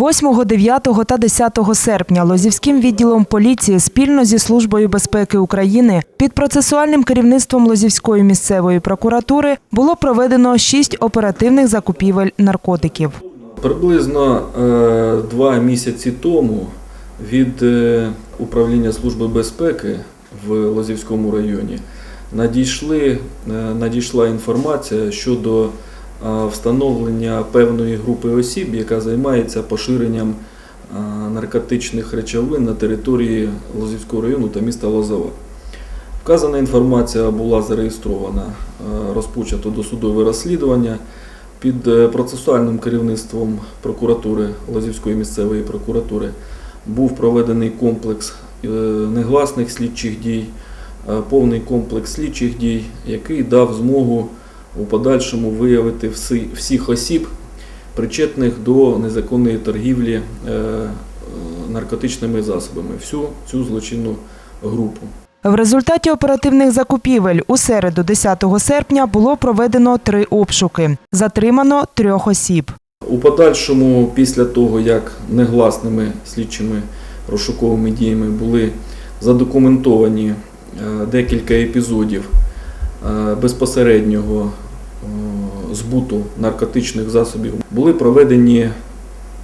8, 9 та 10 серпня Лозівським відділом поліції спільно зі Службою безпеки України під процесуальним керівництвом Лозівської місцевої прокуратури було проведено шість оперативних закупівель наркотиків. Приблизно е, два місяці тому від е, управління Служби безпеки в Лозівському районі е, надійшла інформація щодо встановлення певної групи осіб, яка займається поширенням е, наркотичних речовин на території Лозівського району та міста Лозова. Вказана інформація була зареєстрована, е, розпочато досудове розслідування. Під е, процесуальним керівництвом прокуратури Лозівської місцевої прокуратури був проведений комплекс е, негласних слідчих дій, е, повний комплекс слідчих дій, який дав змогу у подальшому виявити всі- всіх осіб, причетних до незаконної торгівлі е, наркотичними засобами, всю цю злочинну групу. В результаті оперативних закупівель у середу 10 серпня було проведено три обшуки. Затримано трьох осіб. У подальшому, після того, як негласними слідчими розшуковими діями були задокументовані е, декілька епізодів е, безпосереднього збуту наркотичних засобів, були проведені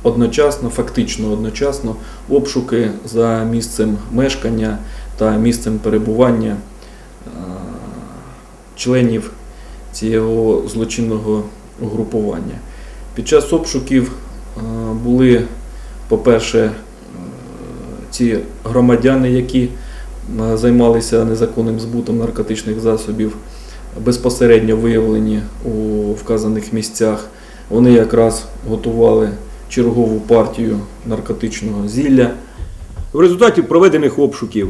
одночасно, фактично одночасно, обшуки за місцем мешкання та місцем перебування е, членів цього злочинного угрупування. Під час обшуків е, були, по-перше, е, ці громадяни, які е, займалися незаконним збутом наркотичних засобів, безпосередньо виявлені у вказаних місцях. Вони якраз готували чергову партію наркотичного зілля. В результаті проведених обшуків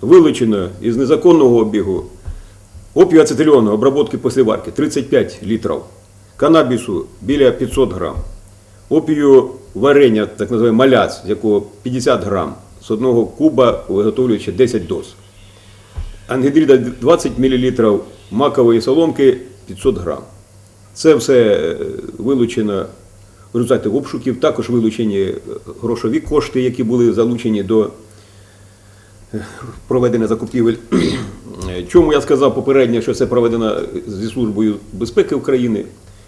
вилучено із незаконного обігу опію ацетильону обробки після 35 літрів, канабісу біля 500 грам, опію варення, так називаємо маляц, з якого 50 грам, з одного куба виготовлюючи 10 доз, ангідрида 20 мл, макової соломки 500 грам. Це все е, вилучено в результаті обшуків, також вилучені е, грошові кошти, які були залучені до е, проведення закупівель. Чому я сказав попередньо, що це проведено зі Службою безпеки України?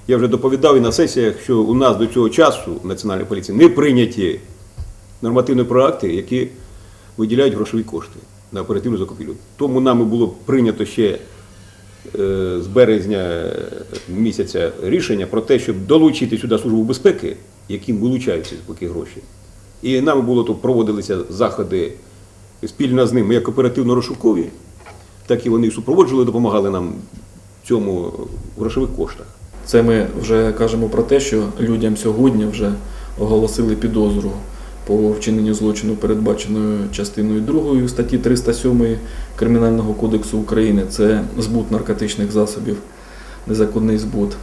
Я вже доповідав і на сесіях, що у нас до цього часу в Національній поліції не прийняті нормативні проакти, які виділяють грошові кошти на оперативну закупівлю. Тому нами було прийнято ще е, з березня е, місяця рішення про те, щоб долучити сюди службу безпеки, яким вилучаються такі гроші. І нами було тут проводилися заходи спільно з ними, як оперативно-розшукові, так і вони супроводжували, допомагали нам в цьому в грошових коштах. Це ми вже кажемо про те, що людям сьогодні вже оголосили підозру по вчиненню злочину, передбаченою частиною 2 статті 307 Кримінального кодексу України. Це збут наркотичних засобів, незаконний збут.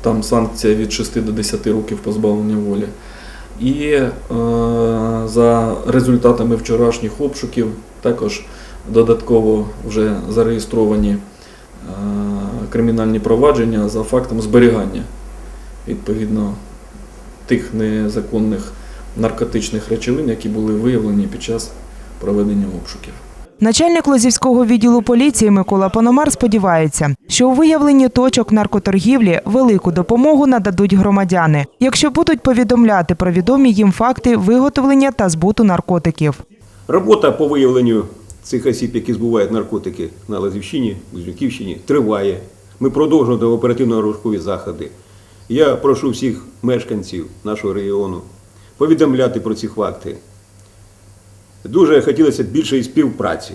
Там санкція від 6 до 10 років позбавлення волі. І е, за результатами вчорашніх обшуків також додатково вже зареєстровані е, кримінальні провадження за фактом зберігання відповідно тих незаконних наркотичних речовин, які були виявлені під час проведення обшуків. Начальник Лозівського відділу поліції Микола Пономар сподівається, що у виявленні точок наркоторгівлі велику допомогу нададуть громадяни, якщо будуть повідомляти про відомі їм факти виготовлення та збуту наркотиків. Робота по виявленню цих осіб, які збувають наркотики на Лазівщині, Близнюківщині, триває. Ми продовжуємо оперативно-розшукові заходи. Я прошу всіх мешканців нашого регіону повідомляти про ці факти. Дуже хотілося б більшої співпраці